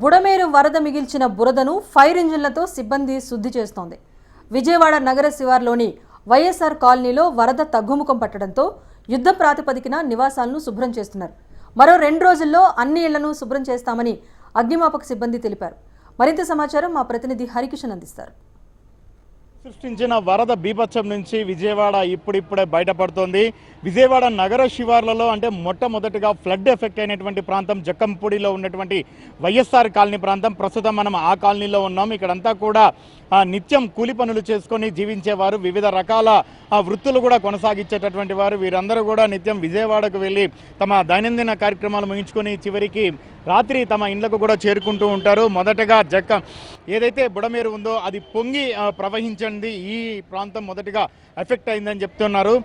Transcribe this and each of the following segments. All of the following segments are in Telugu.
బుడమేరు వరద మిగిల్చిన బురదను ఫైర్ ఇంజిన్లతో సిబ్బంది శుద్ధి చేస్తోంది. విజయవాడ నగర శివార్లోని వైఎస్ఆర్ కాలనీలో వరద తగ్గుముఖం పట్టడంతో యుద్ధ ప్రాతిపదికన నివాసాలను శుభ్రం చేస్తున్నారు. మరో రెండు రోజుల్లో అన్ని ఇళ్ళను శుభ్రం చేస్తామని అగ్నిమాపక సిబ్బంది తెలిపారు. మరింత సమాచారం మా ప్రతినిధి హరికిషన్ అందిస్తారు. సృష్టించిన వరద బీభత్సం నుంచి విజయవాడ ఇప్పుడిప్పుడే బయటపడుతోంది. విజయవాడ నగర శివార్లలో అంటే మొట్టమొదటిగా ఫ్లడ్ ఎఫెక్ట్ అయినటువంటి ప్రాంతం జక్కంపూడిలో ఉన్నటువంటి వైఎస్ఆర్ కాలనీ ప్రాంతం. ప్రస్తుతం మనం ఆ కాలనీలో ఉన్నాం. ఇక్కడంతా కూడా నిత్యం కూలి పనులు చేసుకొని జీవించేవారు వివిధ రకాల వృత్తులు కూడా కొనసాగించేటటువంటి వారు. వీరందరూ కూడా నిత్యం విజయవాడకు వెళ్ళి తమ దైనందిన కార్యక్రమాలు ముగించుకొని చివరికి రాత్రి తమ ఇండ్లకు కూడా చేరుకుంటూ ఉంటారు. మొదటగా జక్క ఏదైతే బుడమేరు ఉందో అది పొంగి ఆ, ప్రవహించింది ఈ ప్రాంతం మొదటిగా ఎఫెక్ట్ అయిందని చెప్తున్నారు.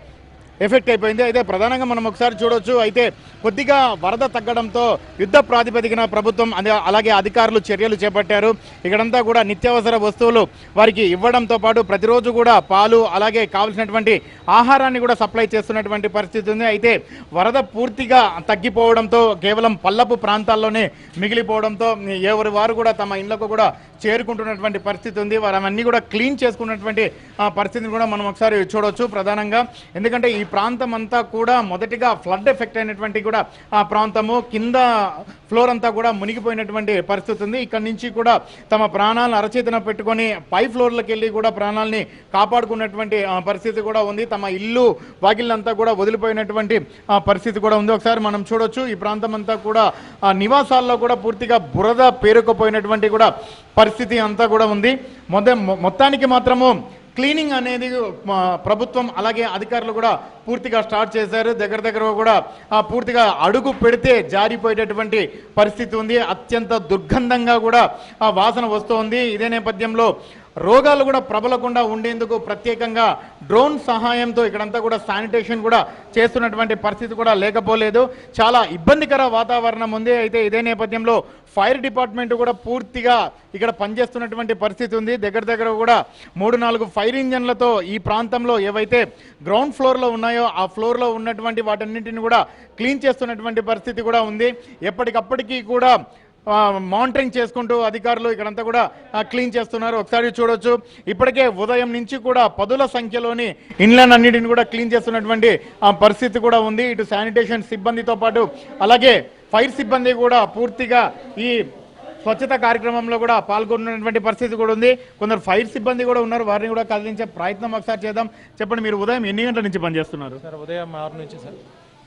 ఎఫెక్ట్ అయిపోయింది. అయితే ప్రధానంగా మనం ఒకసారి చూడొచ్చు. అయితే కొద్దిగా వరద తగ్గడంతో యుద్ధ ప్రాతిపదికన ప్రభుత్వం అదే అలాగే అధికారులు చర్యలు చేపట్టారు. ఇక్కడంతా కూడా నిత్యావసర వస్తువులు వారికి ఇవ్వడంతో పాటు ప్రతిరోజు కూడా పాలు అలాగే కావలసినటువంటి ఆహారాన్ని కూడా సప్లై చేస్తున్నటువంటి పరిస్థితి ఉంది. అయితే వరద పూర్తిగా తగ్గిపోవడంతో కేవలం పల్లపు ప్రాంతాల్లోనే మిగిలిపోవడంతో ఎవరి వారు కూడా తమ ఇళ్ళకు కూడా చేరుకుంటున్నటువంటి పరిస్థితి ఉంది. వారు అవన్నీ కూడా క్లీన్ చేసుకున్నటువంటి పరిస్థితిని కూడా మనం ఒకసారి చూడవచ్చు ప్రధానంగా. ఎందుకంటే ఈ ప్రాంతం అంతా కూడా మొదటిగా ఫ్లడ్ ఎఫెక్ట్ అయినటువంటి కూడా ఆ ప్రాంతము కింద ఫ్లోర్ అంతా కూడా మునిగిపోయినటువంటి పరిస్థితి ఉంది. ఇక్కడ నుంచి కూడా తమ ప్రాణాలను అరచేతన పెట్టుకొని పై ఫ్లోర్లకు వెళ్ళి కూడా ప్రాణాలని కాపాడుకున్నటువంటి పరిస్థితి కూడా ఉంది. తమ ఇల్లు వాకిళ్ళంతా కూడా వదిలిపోయినటువంటి పరిస్థితి కూడా ఉంది. ఒకసారి మనం చూడొచ్చు ఈ ప్రాంతం అంతా కూడా నివాసాల్లో కూడా పూర్తిగా బురద పేరుకుపోయినటువంటి కూడా పరిస్థితి అంతా కూడా ఉంది. మొద మొత్తానికి మాత్రము క్లీనింగ్ అనేది ప్రభుత్వం అలాగే అధికారులు కూడా పూర్తిగా స్టార్ట్ చేశారు. దగ్గర దగ్గర కూడా పూర్తిగా అడుగు పెడితే జారిపోయేటటువంటి పరిస్థితి ఉంది. అత్యంత దుర్గంధంగా కూడా వాసన వస్తోంది. ఇదే నేపథ్యంలో రోగాలు కూడా ప్రబలకుండా ఉండేందుకు ప్రత్యేకంగా డ్రోన్ సహాయంతో ఇక్కడంతా కూడా శానిటేషన్ కూడా చేస్తున్నటువంటి పరిస్థితి కూడా లేకపోలేదు. చాలా ఇబ్బందికర వాతావరణం ఉంది. అయితే ఇదే నేపథ్యంలో ఫైర్ డిపార్ట్మెంట్ కూడా పూర్తిగా ఇక్కడ పనిచేస్తున్నటువంటి పరిస్థితి ఉంది. దగ్గర దగ్గర కూడా మూడు నాలుగు ఫైర్ ఇంజన్లతో ఈ ప్రాంతంలో ఏవైతే గ్రౌండ్ ఫ్లోర్లో ఉన్నాయో ఆ ఫ్లోర్లో ఉన్నటువంటి వాటన్నింటిని కూడా క్లీన్ చేస్తున్నటువంటి పరిస్థితి కూడా ఉంది. ఎప్పటికప్పటికీ కూడా మానిటరింగ్ చేసుకుంటూ అధికారులు ఇక్కడంతా కూడా క్లీన్ చేస్తున్నారు. ఒకసారి చూడొచ్చు. ఇప్పటికే ఉదయం నుంచి కూడా పదుల సంఖ్యలోని ఇండ్లను అన్నిటిని కూడా క్లీన్ చేస్తున్నటువంటి పరిస్థితి కూడా ఉంది. ఇటు శానిటేషన్ సిబ్బందితో పాటు అలాగే ఫైర్ సిబ్బంది కూడా పూర్తిగా ఈ స్వచ్ఛత కార్యక్రమంలో కూడా పాల్గొన్నటువంటి పరిస్థితి కూడా ఉంది. కొందరు ఫైర్ సిబ్బంది కూడా ఉన్నారు. వారిని కూడా కదిలించే ప్రయత్నం ఒకసారి చేద్దాం. చెప్పండి మీరు ఉదయం ఎన్ని గంటల నుంచి పనిచేస్తున్నారు? సార్ ఉదయం ఆరు నుంచి సార్.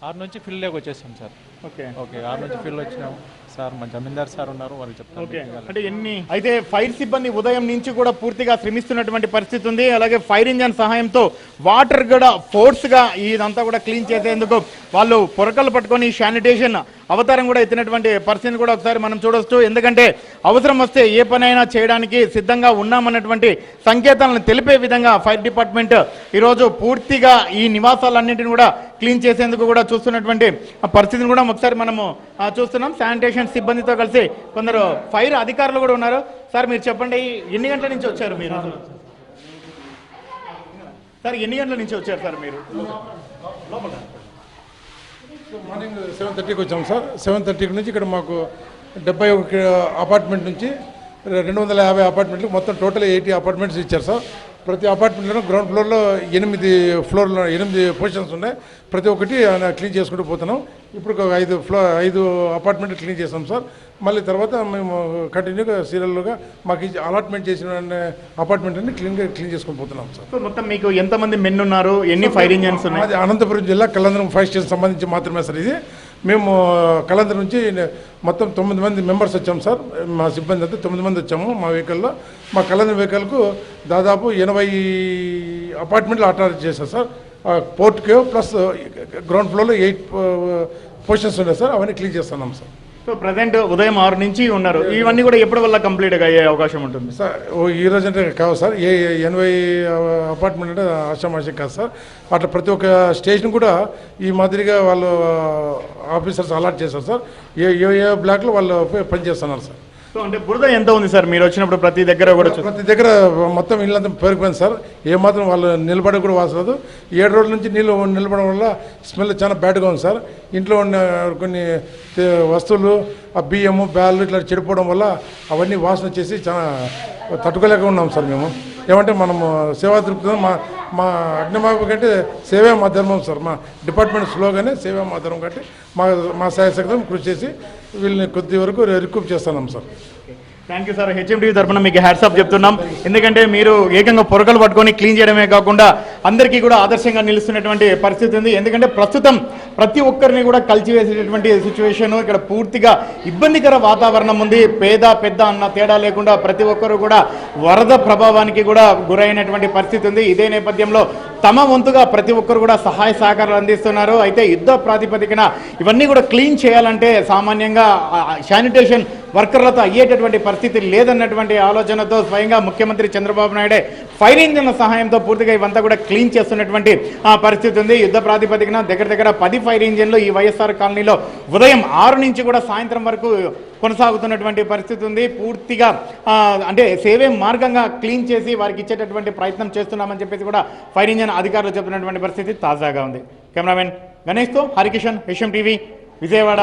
ఆరు నుంచి ఫీల్డ్లోకి వచ్చేసాం సార్. ఓకే. ఓకే ఆరు నుంచి ఫీల్డ్ వచ్చినాం. సార్ మా జమీందార్ సార్ ఉన్నారు వాళ్ళు చెప్తారు. అంటే ఎన్ని అయితే ఫైర్ సిబ్బంది ఉదయం నుంచి కూడా పూర్తిగా శ్రమిస్తున్నటువంటి పరిస్థితి ఉంది. అలాగే ఫైర్ ఇంజన్ సహాయంతో వాటర్ కూడా ఫోర్స్గా ఇదంతా కూడా క్లీన్ చేసేందుకు వాళ్ళు పొరకలు పట్టుకొని శానిటేషన్ అవతారం కూడా ఎత్తినటువంటి పరిస్థితిని కూడా ఒకసారి మనం చూడొచ్చు. ఎందుకంటే అవసరం వస్తే ఏ పనైనా చేయడానికి సిద్ధంగా ఉన్నామన్నటువంటి సంకేతాలను తెలిపే విధంగా ఫైర్ డిపార్ట్మెంట్ ఈరోజు పూర్తిగా ఈ నివాసాలన్నింటిని కూడా క్లీన్ చేసేందుకు కూడా చూస్తున్నటువంటి ఆ పరిస్థితిని కూడా ఒకసారి మనము చూస్తున్నాం. శానిటేషన్ సిబ్బందితో కలిసి కొందరు ఫైర్ అధికారులు కూడా ఉన్నారు. సార్ మీరు చెప్పండి ఎన్ని గంటల నుంచి వచ్చారు మీరు? సార్ ఎన్ని గంటల నుంచి వచ్చారు సార్ మీరు? మార్నింగ్ సెవెన్ థర్టీకి వచ్చాం సార్. సెవెన్ థర్టీకి నుంచి ఇక్కడ మాకు డెబ్బై ఒక అపార్ట్మెంట్ నుంచి రెండు వందల యాభై అపార్ట్మెంట్లు మొత్తం టోటల్ ఎయిటీ అపార్ట్మెంట్స్ ఇచ్చారు సార్. ప్రతి అపార్ట్మెంట్లోనూ గ్రౌండ్ ఫ్లోర్లో ఎనిమిది ఫ్లోర్లో ఎనిమిది పొజిషన్స్ ఉన్నాయి. ప్రతి ఒక్కటి క్లీన్ చేసుకుంటూ పోతున్నాం. ఇప్పుడు ఒక ఐదు ఫ్లో ఐదు అపార్ట్మెంట్ క్లీన్ చేస్తాం సార్. మళ్ళీ తర్వాత మేము కంటిన్యూగా సీరియల్గా మాకు అలాట్మెంట్ చేసిన అపార్ట్మెంట్ అన్ని క్లీన్గా క్లీన్ చేసుకొని పోతున్నాం సార్. మొత్తం మీకు ఎంతమంది మెన్ ఉన్నారు? ఎన్ని ఫైర్ ఇంజన్స్ ఉన్నాయి? అనంతపురం జిల్లా కలందరం ఫైర్ స్టేషన్ సంబంధించి మాత్రమే సార్ ఇది. మేము కలందరి నుంచి మొత్తం తొమ్మిది మంది మెంబర్స్ వచ్చాం సార్. మా సిబ్బంది అంతా తొమ్మిది మంది వచ్చాము మా వెహికల్లో. మా కలందరం వెహికల్కు దాదాపు ఎనభై అపార్ట్మెంట్లు అటాచ్ చేశారు సార్. పోర్ట్కే ప్లస్ గ్రౌండ్ ఫ్లోర్లో ఎయిట్ పొజిషన్స్ ఉన్నాయి సార్. అవన్నీ క్లీన్ చేస్తున్నాం సార్. సో ప్రజెంట్ ఉదయం ఆరు నుంచి ఉన్నారు. ఇవన్నీ కూడా ఎప్పటి వల్ల కంప్లీట్ అయ్యే అవకాశం ఉంటుంది? సార్ ఓ ఈ రోజు అంటే కావు సార్ ఏ ఎనభై అపార్ట్మెంట్ అంటే ఆశామాషం కాదు సార్. అట్లా ప్రతి ఒక్క స్టేషన్ కూడా ఈ మాదిరిగా వాళ్ళు ఆఫీసర్స్ అలాట్ చేశారు సార్. ఏ ఏ బ్లాక్లో వాళ్ళు పనిచేస్తున్నారు సార్. సో అంటే బురద ఎంత ఉంది సార్? మీరు వచ్చినప్పుడు ప్రతి దగ్గర కూడా ప్రతి దగ్గర మొత్తం ఇల్లంతా పేరుకుపోయింది సార్. ఏమాత్రం వాళ్ళు నిలబడి కూడా వాసలేదు. ఏడు రోజుల నుంచి నీళ్ళు నిలబడడం వల్ల స్మెల్ చాలా బ్యాడ్గా ఉంది సార్. ఇంట్లో ఉన్న కొన్ని వస్తువులు ఆ బియ్యము బ్యాళ్ళు ఇట్లా చెడిపోవడం వల్ల అవన్నీ వాసన వచ్చేసి చాలా తట్టుకోలేక ఉన్నాం సార్ మేము. ఏమంటే మనము సేవా దృక్పథం మా మా అగ్నిమాపు కంటే సేవే మా ధర్మం సార్ మా డిపార్ట్మెంట్ స్లోగానే సేవే మా ధర్మం కంటే మా మా శాయశక్తం కృషి చేసి వీళ్ళని కొద్ది వరకు రికూప్ చేస్తున్నాం sir. Thank you sir HMD తరఫున మీకు హ్యాట్సాప్ చెప్తున్నాం. ఎందుకంటే మీరు ఏకంగా పొరకలు పట్టుకొని క్లీన్ చేయడమే కాకుండా అందరికీ కూడా ఆదర్శంగా నిలుస్తున్నటువంటి పరిస్థితి ఉంది. ఎందుకంటే ప్రస్తుతం ప్రతి ఒక్కరిని కూడా కలిచివేసేటటువంటి సిచ్యువేషన్ ఇక్కడ పూర్తిగా ఇబ్బందికర వాతావరణం ఉంది. పేద పెద్ద అన్న తేడా లేకుండా ప్రతి ఒక్కరు కూడా వరద ప్రభావానికి కూడా గురైనటువంటి పరిస్థితి ఉంది. ఇదే నేపథ్యంలో తమ వంతుగా ప్రతి ఒక్కరు కూడా సహాయ సహకారాలు అందిస్తున్నారు. అయితే యుద్ధ ప్రాతిపదికన ఇవన్నీ కూడా క్లీన్ చేయాలంటే సామాన్యంగా శానిటేషన్ వర్కర్లతో అయ్యేటటువంటి పరిస్థితి లేదన్నటువంటి ఆలోచనతో స్వయంగా ముఖ్యమంత్రి చంద్రబాబు నాయుడే ఫైర్ ఇంజిన్ల సహాయంతో పూర్తిగా ఇవంతా కూడా క్లీన్ చేస్తున్నటువంటి ఆ, పరిస్థితి ఉంది. యుద్ధ ప్రాతిపదికన దగ్గర దగ్గర పది ఫైర్ ఇంజిన్లు ఈ వైఎస్ఆర్ కాలనీలో ఉదయం ఆరు నుంచి కూడా సాయంత్రం వరకు కొనసాగుతున్నటువంటి పరిస్థితి ఉంది. పూర్తిగా అంటే సేవే మార్గంగా క్లీన్ చేసి వారికి ఇచ్చేటటువంటి ప్రయత్నం చేస్తున్నామని చెప్పేసి కూడా ఫైర్ ఇంజిన్ అధికారులు చెప్తున్నటువంటి పరిస్థితి తాజాగా ఉంది. కెమెరామెన్ గణేష్తో హరికిషన్ హెచ్ఎం టీవీ విజయవాడ.